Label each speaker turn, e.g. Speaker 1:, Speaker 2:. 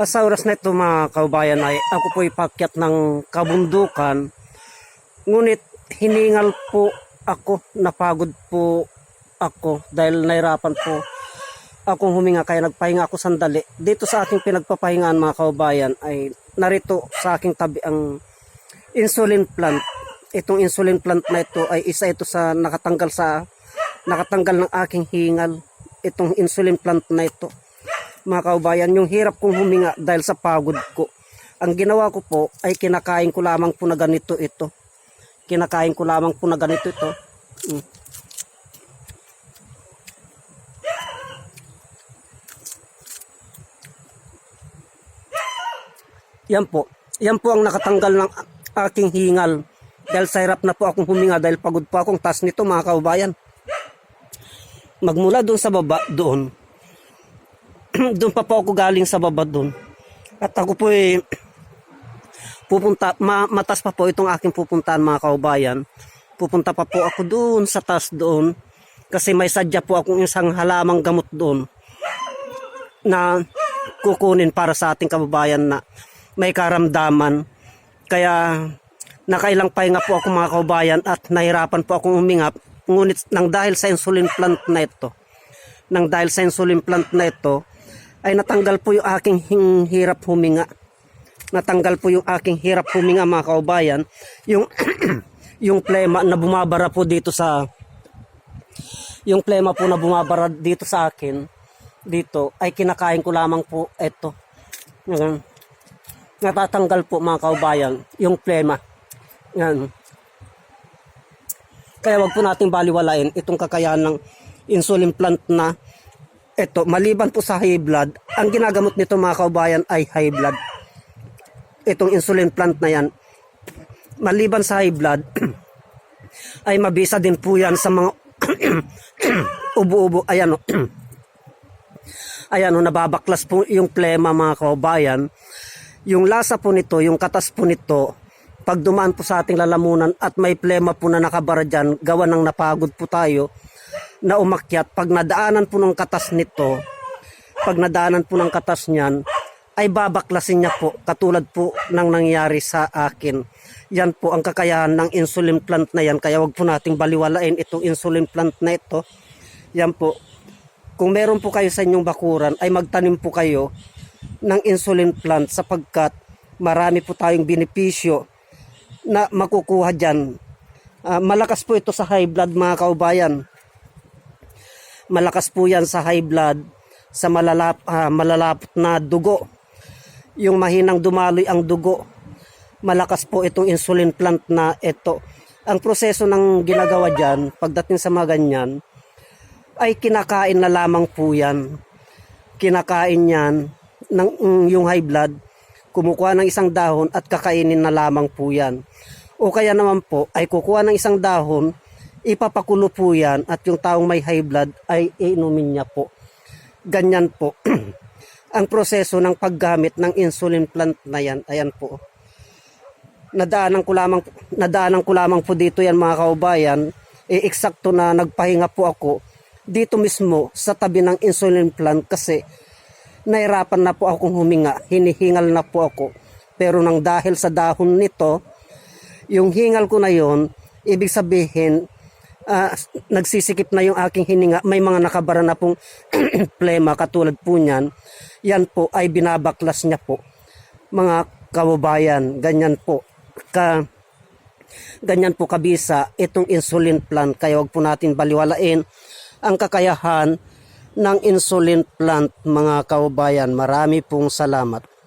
Speaker 1: Sa oras na ito mga kaubayan ay ako po ipakyat ng kabundukan. Ngunit hiningal po ako, napagod po ako dahil nahirapan po akong huminga kaya nagpahinga ako sandali. Dito sa aking pinagpapahingaan mga kaubayan ay narito sa aking tabi ang insulin plant. Itong insulin plant na ito ay isa ito sa nakatanggal sa nakatanggal ng aking hingal. Itong insulin plant na ito mga kaubayan, yung hirap kong huminga dahil sa pagod ko. Ang ginawa ko po ay kinakain ko lamang po na ganito ito. Kinakain ko lamang po na ganito ito. Mm. Yan po. Yan po ang nakatanggal ng aking hingal. Dahil sa hirap na po akong huminga dahil pagod po akong tas nito mga kaubayan. Magmula doon sa baba, doon, doon pa po ako galing sa baba doon. At ako po eh, pupunta, ma, matas pa po itong aking pupuntahan mga kaubayan. Pupunta pa po ako doon sa taas doon. Kasi may sadya po akong isang halamang gamot doon na kukunin para sa ating kababayan na may karamdaman. Kaya nakailang pahinga po ako mga kaubayan at nahirapan po akong huminga. Ngunit nang dahil sa insulin plant na ito, nang dahil sa insulin plant na ito, ay natanggal po yung aking hirap huminga. Natanggal po yung aking hirap huminga mga kaubayan. Yung, yung plema na bumabara po dito sa, yung plema po na bumabara dito sa akin, dito, ay kinakain ko lamang po ito. Yan. Natatanggal po mga kaubayan, yung plema. Yan. Kaya wag po nating baliwalain itong kakayahan ng insulin plant na ito, maliban po sa high blood, ang ginagamot nito mga kaubayan ay high blood. Itong insulin plant na yan, maliban sa high blood, ay mabisa din po yan sa mga ubo-ubo. Ayan o. Ayan o, nababaklas po yung plema mga kaubayan. Yung lasa po nito, yung katas po nito, pag dumaan po sa ating lalamunan at may plema po na nakabara dyan, gawa ng napagod po tayo, na umakyat, pag nadaanan po ng katas nito, pag nadaanan po ng katas niyan, ay babaklasin niya po, katulad po ng nangyari sa akin. Yan po ang kakayahan ng insulin plant na yan, kaya wag po nating baliwalain itong insulin plant na ito. Yan po. Kung meron po kayo sa inyong bakuran, ay magtanim po kayo ng insulin plant sapagkat marami po tayong benepisyo na makukuha dyan. Ah, malakas po ito sa high blood mga kaubayan. Malakas po yan sa high blood, sa malalap, ah, malalapot na dugo. Yung mahinang dumaloy ang dugo. Malakas po itong insulin plant na ito. Ang proseso ng ginagawa dyan, pagdating sa mga ganyan, ay kinakain na lamang po yan. Kinakain yan ng mm, yung high blood, kumukuha ng isang dahon at kakainin na lamang po yan. O kaya naman po ay kukuha ng isang dahon, ipapakulo po yan at yung taong may high blood ay iinumin niya po. Ganyan po. Ang proseso ng paggamit ng insulin plant na yan, ayan po. Nadaanan ko lamang nadaanan ko lamang po dito yan mga kaubayan. E eksakto na nagpahinga po ako dito mismo sa tabi ng insulin plant kasi nahirapan na po akong huminga, hinihingal na po ako. Pero nang dahil sa dahon nito, yung hingal ko na yon, ibig sabihin, ah, nagsisikip na yung aking hininga, may mga nakabara na pong plema katulad po niyan, yan po ay binabaklas niya po. Mga kababayan, ganyan po. Ka, ganyan po kabisa itong insulin plant, kaya wag po natin baliwalain ang kakayahan ng insulin plant mga kaubayan. Marami pong salamat.